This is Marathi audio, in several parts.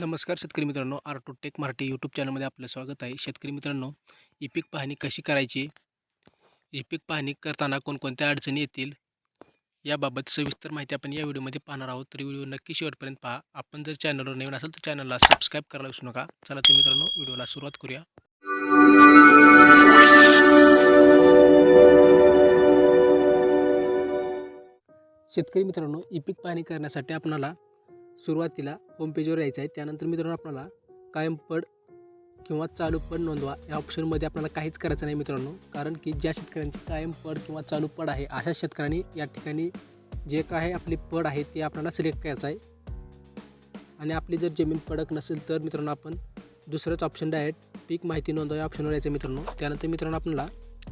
नमस्कार शेतकरी मित्रांनो R two tech Marathi YouTube चॅनलमध्ये आपलं स्वागत आहे. शेतकरी मित्रांनो ई पीक पाहणी कशी करायची? ई पीक पाहणी करताना कोणकोणत्या अडचणी येतील? याबाबत सविस्तर माहिती आपण या व्हिडिओमध्ये पाहणार आहोत. तर व्हिडिओ नक्की शेवटपर्यंत पहा. आपण जर चॅनलवर नवीन असेल तर चॅनलला सबस्क्राईब करायला विसरू नका. चला तर मित्रांनो व्हिडिओला सुरुवात करूया. शेतकरी मित्रांनो ई पीक पाहणी करण्यासाठी आपणाला सुरुवातीला होम पेजवर यायचं आहे. त्यानंतर मित्रांनो आपल्याला कायम पड किंवा चालू पड नोंदवा. या ऑप्शनमध्ये आपल्याला काहीच करायचं नाही मित्रांनो. कारण की ज्या शेतकऱ्यांची कायम पड किंवा चालू पड आहे अशा शेतकऱ्यांनी या ठिकाणी जे काय आपली पड आहे ते आपल्याला सिलेक्ट करायचं आहे. आणि आपली जर जमीन पडक नसेल तर मित्रांनो आपण दुसरंच ऑप्शन डायरेक्ट पीक माहिती नोंदवा या ऑप्शनवर यायचं मित्रांनो. त्यानंतर मित्रांनो आपल्याला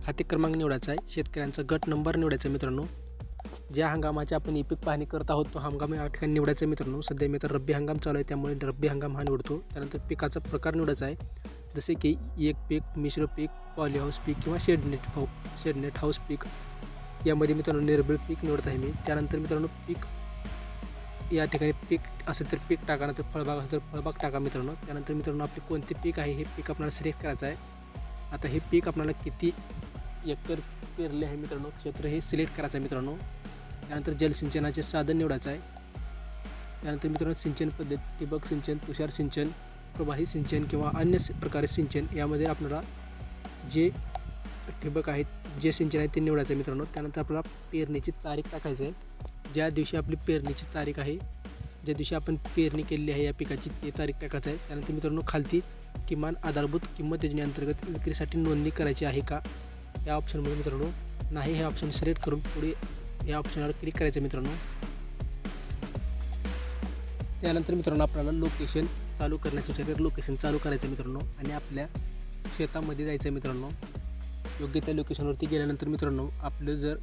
खाते क्रमांक निवडायचा आहे. शेतकऱ्यांचा गट नंबर निवडायचा आहे मित्रांनो. ज्या हंगामाची आपण ई पीक पाहणी करत आहोत तो हंगाम या ठिकाणी निवडायचा आहे मित्रांनो. सध्या मी तर रब्बी हंगाम चालू आहे त्यामुळे रब्बी हंगाम हा निवडतो. त्यानंतर पिकाचा प्रकार निवडायचा आहे. जसे की एक पीक मिश्र पीक पॉलीहाऊस पीक किंवा shade net how shade net house पीक. यामध्ये मित्रांनो निर्बीळ पीक निवडत आहे मी. त्यानंतर मित्रांनो पीक या ठिकाणी पीक असेल तर पीक टाका नंतर फळबाग असेल तर फळबाग टाका मित्रांनो. त्यानंतर मित्रांनो आपले कोणते पीक आहे हे पीक आपल्याला सिलेक्ट करायचं आहे. आता हे पीक आपल्याला किती एकर पेरले आहे मित्रांनो? क्षेत्र हे सिलेक्ट करायचं आहे मित्रांनो. त्यानंतर जलसिंचनाचे साधन निवडायचं आहे. त्यानंतर मित्रांनो सिंचन पद्धत ठिबक सिंचन तुषार सिंचन प्रवाही सिंचन किंवा अन्य प्रकारे सिंचन यामध्ये आपल्याला जे ठिबक आहेत जे सिंचन आहे ते निवडायचं आहे मित्रांनो. त्यानंतर आपल्याला पेरणीची तारीख टाकायची आहे. ज्या दिवशी आपली पेरणीची तारीख आहे ज्या दिवशी आपण पेरणी केलेली आहे या पिकाची ती तारीख टाकायचं आहे. त्यानंतर मित्रांनो खालती किमान आधारभूत किंमत योजनेअंतर्गत विक्रीसाठी नोंदणी करायची आहे का? या ऑप्शनमध्ये मित्रांनो नाही हे ऑप्शन सिलेक्ट करून पुढे या ऑप्शनवर क्लिक करायचं मित्रांनो. त्यानंतर मित्रांनो आपल्याला लोकेशन चालू करण्यासाठी लोकेशन चालू करायचं मित्रांनो आणि आपल्या शेतामध्ये जायचं मित्रांनो योग्य त्या लोकेशनवरती गेल्यानंतर मित्रांनो आपलं जर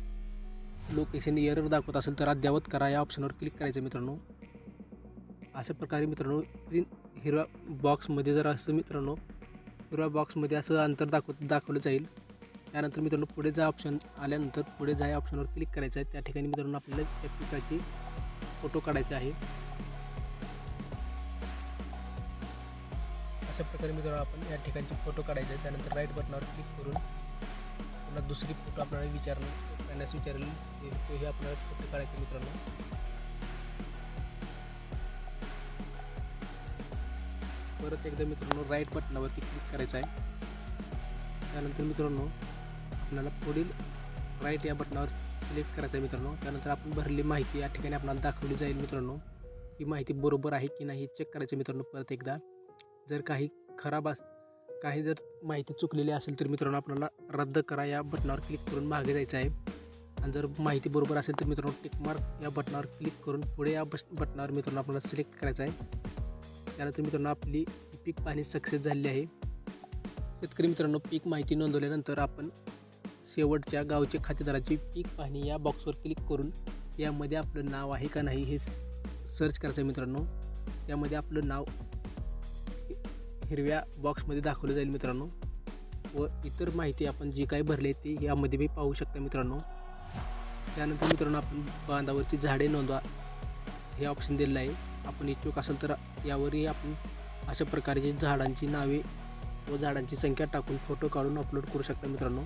लोकेशन एरर दाखवत असेल तर अद्यावत करा. या ऑप्शनवर क्लिक करायचं मित्रांनो. अशा प्रकारे मित्रांनो ग्रीन हिरव्या बॉक्समध्ये जर असं मित्रांनो हिरव्या बॉक्समध्ये असं अंतर दाखव दाखवलं जाईल. त्यानंतर मित्रांनो पुढे जा ऑप्शन आल्यानंतर पुढे जा या ऑप्शनवर क्लिक करायचं आहे. त्या ठिकाणी मित्रांनो आपल्याला त्या पिकाची फोटो काढायचे आहे. अशा प्रकारे मित्रांनो आपण या ठिकाणचे फोटो काढायचे आहे. त्यानंतर राईट बटनावर क्लिक करून पुन्हा दुसरी फोटो आपल्याला विचारणं करण्यास विचारेल. ते तोही आपल्याला फोटो काढायचे मित्रांनो. परत एकदा मित्रांनो राईट बटनावरती क्लिक करायचं आहे. त्यानंतर मित्रांनो आपल्याला पुढील राईट या बटनावर क्लिक करायचं आहे मित्रांनो. त्यानंतर आपण भरलेली माहिती या ठिकाणी आपल्याला दाखवली जाईल मित्रांनो. ही माहिती बरोबर आहे की नाही चेक करायचं मित्रांनो परत एकदा. जर काही खराब अस काही जर माहिती चुकलेली असेल तर मित्रांनो आपल्याला रद्द करा या बटनावर क्लिक करून मागे जायचं आहे. आणि जर माहिती बरोबर असेल तर मित्रांनो टिकमार्क या बटनावर क्लिक करून पुढे या बस बटनावर मित्रांनो आपल्याला सिलेक्ट करायचं आहे. त्यानंतर मित्रांनो आपली पीक पाहणी सक्सेस झालेली आहे. शेतकरी मित्रांनो पीक माहिती नोंदवल्यानंतर आपण शेवटच्या गावच्या खातेदाराची पीक पाहणी या बॉक्सवर क्लिक करून यामध्ये आपलं नाव आहे का नाही हे सर्च करायचं आहे मित्रांनो. त्यामध्ये आपलं नाव हिरव्या बॉक्समध्ये दाखवलं जाईल मित्रांनो. व इतर माहिती आपण जी काही भरली ती यामध्ये बी पाहू शकता मित्रांनो. त्यानंतर मित्रांनो आपण बांधावरची झाडे नोंदवा. हे ऑप्शन दिलेलं आहे. आपण इच्छुक असेल तर यावरही आपण अशा प्रकारची झाडांची नावे व झाडांची संख्या टाकून फोटो काढून अपलोड करू शकता मित्रांनो.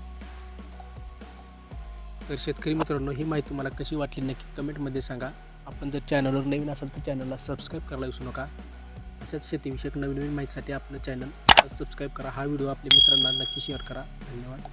तर शेतकरी मित्रांनो ही माहिती मला कशी वाटली नक्की कमेंटमध्ये सांगा. आपण जर चॅनलवर नवीन असाल तर चॅनलला सबस्क्राईब करायला विसरू नका. अशाच शेतीविषयक नवीन नवीन माहितीसाठी आपलं चॅनल सबस्क्राईब करा. हा व्हिडिओ आपल्या मित्रांना नक्की शेअर करा. धन्यवाद.